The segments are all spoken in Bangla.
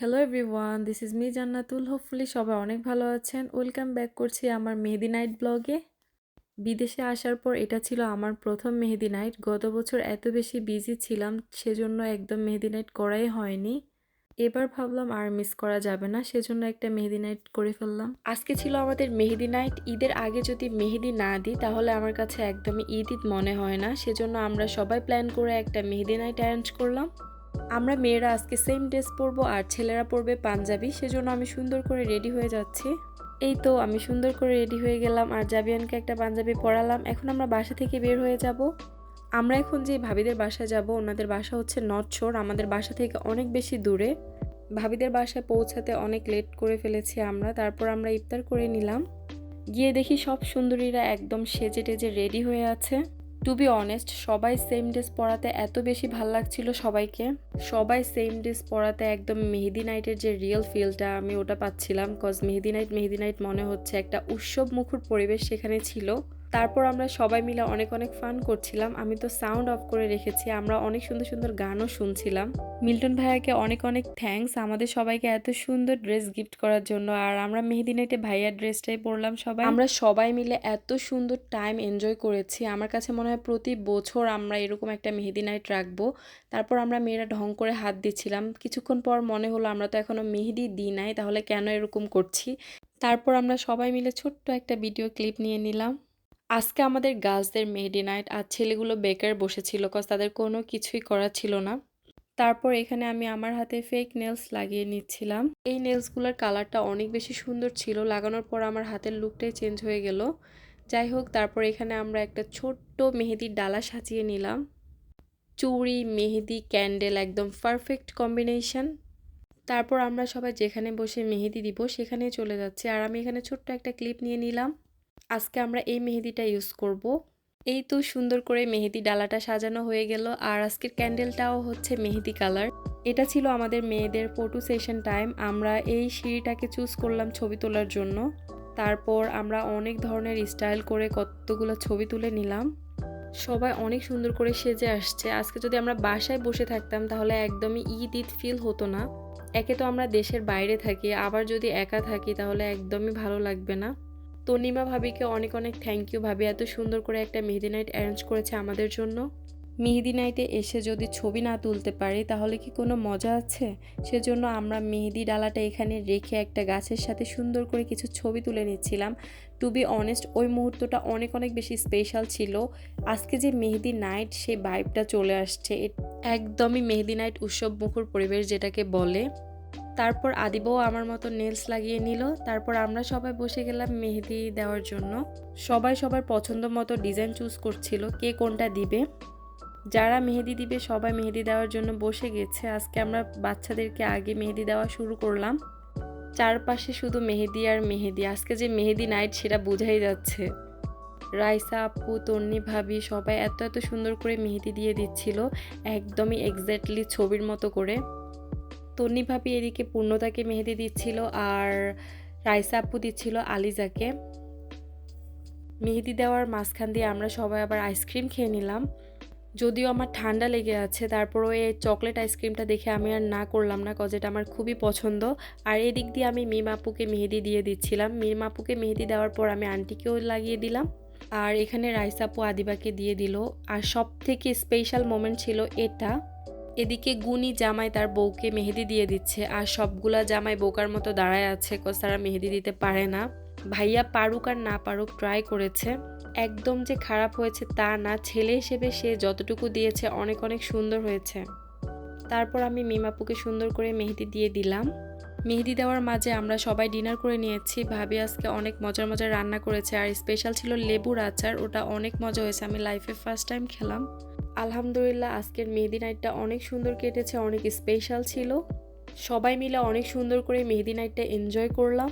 Hello everyone this is me Jannatul hopefully সবাই অনেক ভালো আছেন। ওয়েলকাম ব্যাক করছি আমার মেহেদি নাইট ব্লগে। বিদেশে আসার পর এটা ছিল আমার প্রথম মেহেদি নাইট। গত বছর এত বেশি বিজি ছিলাম, সেজন্য একদম মেহেদি নাইট করাই হয়নি। এবার ভাবলাম আর মিস করা যাবে না, সেজন্য একটা মেহেদি নাইট করে ফেললাম। আজকে ছিল আমাদের মেহেদি নাইট। ঈদের আগে যদি মেহেদি না দিই, তাহলে আমার কাছে একদমই ঈদ ঈদ মনে হয় না। সেজন্য আমরা সবাই প্ল্যান করে একটা মেহেদি নাইট অ্যারেঞ্জ করলাম। আমরা মেয়েরা আজকে সেম ড্রেস পরবো আর ছেলেরা পরবে পাঞ্জাবি, সেজন্য আমি সুন্দর করে রেডি হয়ে যাচ্ছি। এই তো আমি সুন্দর করে রেডি হয়ে গেলাম আর জাবিয়ানকে একটা পাঞ্জাবি পরালাম। এখন আমরা বাসা থেকে বের হয়ে যাব। আমরা এখন যে ভাবিদের বাসায় যাব, ওনাদের বাসা হচ্ছে নটছড় আমাদের বাসা থেকে অনেক বেশি দূরে। ভাবিদের বাসায় পৌঁছাতে অনেক লেট করে ফেলেছি আমরা, তারপর আমরা ইফতার করে নিলাম। গিয়ে দেখি সব সুন্দরীরা একদম সেজে টেজে রেডি হয়ে আছে। টু বি অনেস্ট সবাই সেম ড্রেস পরাতে এত বেশি ভালো লাগছিল সবাইকে। সবাই সেম ড্রেস পরাতে একদম মেহেদি নাইটের যে রিয়েল ফিলটা আমি ওটা পাচ্ছিলাম cause mehendi night mehendi night মনে হচ্ছে একটা উৎসব মুখর পরিবেশ সেখানে ছিল। তারপর আমরা সবাই মিলে অনেক অনেক ফান করছিলাম। আমি তো সাউন্ড অফ করে রেখেছি, আমরা অনেক সুন্দর সুন্দর গানও শুনছিলাম। মিল্টন ভাইয়াকে অনেক অনেক থ্যাঙ্কস আমাদের সবাইকে এত সুন্দর ড্রেস গিফট করার জন্য। আর আমরা মেহেদি নাইটে ভাইয়ার ড্রেসটাই পরলাম সবাই। আমরা সবাই মিলে এত সুন্দর টাইম এনজয় করেছি। আমার কাছে মনে হয় প্রতি বছর আমরা এরকম একটা মেহেদি নাইট রাখব। তারপর আমরা মেয়েরা ঢং করে হাত দিচ্ছিলাম। কিছুক্ষণ পর মনে হলো আমরা তো এখনও মেহেদি দিই নাই, তাহলে কেন এরকম করছি? তারপর আমরা সবাই মিলে ছোট্ট একটা ভিডিও ক্লিপ নিয়ে নিলাম। আজকে আমাদের গার্লসদের মেহেদি নাইট আর ছেলেগুলো বেকার বসেছিল কজ তাদের কোনো কিছুই করা ছিল না। তারপর এখানে আমি আমার হাতে ফেক নেলস লাগিয়ে নিচ্ছিলাম। এই নেলসগুলোর কালারটা অনেক বেশি সুন্দর ছিল। লাগানোর পর আমার হাতের লুকটাই চেঞ্জ হয়ে গেল। যাই হোক, তারপর এখানে আমরা একটা ছোট্ট মেহেদির ডালা সাজিয়ে নিলাম। চুড়ি, মেহেদি ক্যান্ডেল একদম পারফেক্ট কম্বিনেশন তারপর আমরা সবাই যেখানে বসে মেহেদি দিব সেখানে চলে যাচ্ছি। আর আমি এখানে ছোট্ট একটা ক্লিপ নিয়ে নিলাম। আজকে আমরা এই মেহেদিটা ইউজ করব। এই তো সুন্দর করে মেহেদি ডালাটা সাজানো হয়ে গেল আর আজকের ক্যান্ডেলটাও হচ্ছে মেহেদি কালার এটা ছিল আমাদের মেয়েদের ফটো সেশন টাইম আমরা এই সিঁড়িটাকে চুজ করলাম ছবি তোলার জন্য। তারপর আমরা অনেক ধরনের স্টাইল করে কতগুলো ছবি তুলে নিলাম। সবাই অনেক সুন্দর করে সেজে আসছে। আজকে যদি আমরা বাসায় বসে থাকতাম তাহলে একদমই ঈদ ঈদ ফিল হতো না। একে তো আমরা দেশের বাইরে থাকি, আবার যদি একা থাকি তাহলে একদমই ভালো লাগবে না। তনিমা ভাবিকে অনেক অনেক থ্যাংক ইউ ভাবি। এত সুন্দর করে একটা মেহেদি নাইট অ্যারেঞ্জ করেছে আমাদের জন্য। মেহেদি নাইটে এসে যদি ছবি না তুলতে পারি, তাহলে কি কোনো মজা আছে? সেজন্য আমরা মেহেদি ডালাটা এখানে রেখে একটা গাছের সাথে সুন্দর করে কিছু ছবি তুলে নিচ্ছিলাম। টু বি অনেস্ট ওই মুহূর্তটা অনেক অনেক বেশি স্পেশাল ছিল। আজকে যে মেহেদি নাইট সেই ভাইবটা চলে আসছে। একদমই মেহেদি নাইট উৎসব মুখর পরিবেশ যেটাকে বলে। তারপর আদিবও আমার মতো নেলস লাগিয়ে নিল। তারপর আমরা সবাই বসে গেলাম মেহেদি দেওয়ার জন্য। সবাই সবার পছন্দ মতো ডিজাইন চুজ করছিল কে কোনটা দিবে। যারা মেহেদি দিবে সবাই মেহেদি দেওয়ার জন্য বসে গেছে। আজকে আমরা বাচ্চাদেরকে আগে মেহেদি দেওয়া শুরু করলাম। চারপাশে শুধু মেহেদি আর মেহেদি। আজকে যে মেহেদি নাইট সেটা বোঝাই যাচ্ছে। রাইসা আপু, তন্নি ভাবি সবাই এত এত সুন্দর করে মেহেদি দিয়ে দিচ্ছিল। একদমই এক্স্যাক্টলি ছবির মতো করে। তন্নি ভাবি এদিকে পূর্ণতাকে মেহেদি দিচ্ছিল আর রাইসা আপু দিচ্ছিল আলিজাকে। মেহেদি দেওয়ার মাঝখান দিয়ে আমরা সবাই আবার আইসক্রিম খেয়ে নিলাম। যদিও আমার ঠান্ডা লেগে আছে, তারপরও এই চকলেট আইসক্রিমটা দেখে আমি আর না করলাম না কজ এটা আমার খুবই পছন্দ। আর এদিক দিয়ে আমি মিমাপুকে মেহেদি দিয়ে দিচ্ছিলাম। মিমাপুকে মেহেদি দেওয়ার পর আমি আন্টিকেও লাগিয়ে দিলাম। আর এখানে রাইসাপু আদিবাকে দিয়ে দিল। আর সব থেকে স্পেশাল মোমেন্ট ছিল এটা। এদিকে গুনি জামাই তার বউকে মেহেদি দিয়ে দিচ্ছে, আর সবগুলা জামাই বোকার মতো দাঁড়ায় আছে কজ তারা মেহেদি দিতে পারে না। ভাইয়া পারুক আর না পারুক ট্রাই করেছে। একদম যে খারাপ হয়েছে তা না, ছেলে হিসেবে সে যতটুকু দিয়েছে অনেক অনেক সুন্দর হয়েছে। তারপর আমি মিমাপুকে সুন্দর করে মেহেদি দিয়ে দিলাম। মেহেদি দেওয়ার মাঝে আমরা সবাই ডিনার করে নিয়েছি, ভাবি আজকে অনেক মজার মজার রান্না করেছে, আর স্পেশাল ছিল লেবুর আচার, ওটা অনেক মজা হয়েছে, আমি লাইফে ফার্স্ট টাইম খেলাম। আলহামদুলিল্লাহ, আজকের মেহেদি নাইটটা অনেক সুন্দর কেটেছে, অনেক স্পেশাল ছিল। সবাই মিলে অনেক সুন্দর করে মেহেদি নাইটটা এনজয় করলাম।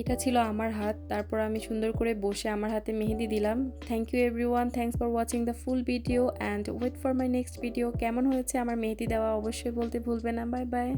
এটা ছিল আমার হাত, তারপর আমি সুন্দর করে বসে আমার হাতে মেহেদি দিলাম। Thank you everyone thanks for watching the full video and wait for my next video কেমন হয়েছে আমার মেহেদি দেওয়া অবশ্যই বলতে ভুলবে না বাই বাই